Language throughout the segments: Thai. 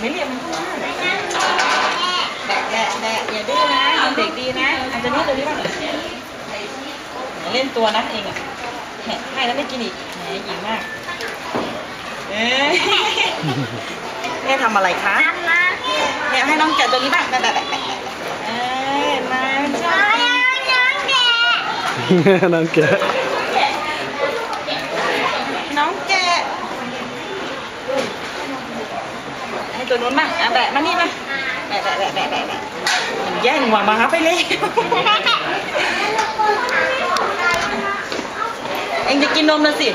ไม่เรียกมันก็ว่าแบะแบะแบะแบะอย่าดื้อนะมันเด็กดีนะอาจจะนี่ตัวนี้บ้างอย่าเล่นตัวนะเองอะแหะให้แล้วไม่กินอีกแหมหญิงมาก เอ้ยแม่ทำอะไรคะเนี่ยให้น้องแกะตัวนี้บ้างแบะแบะแบะแบะเอ้ยมาชอบกินน้องแกะน้องแกะให้ ตัวนู้นบ้างอะแบะมานี่มาแบะแบะแบะแบะแบะแบะแย่งหัวมาไปเลยเองจะกินนมนะสิ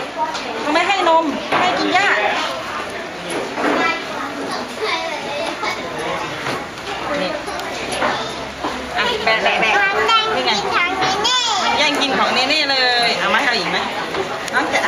ทำไมให้นมให้กินหญ้านี่อะแบะแบะแบะนี่ไงมันแย่งกินของเนเน่เลยเอาไหมเอาอีกไหมน้องแกะ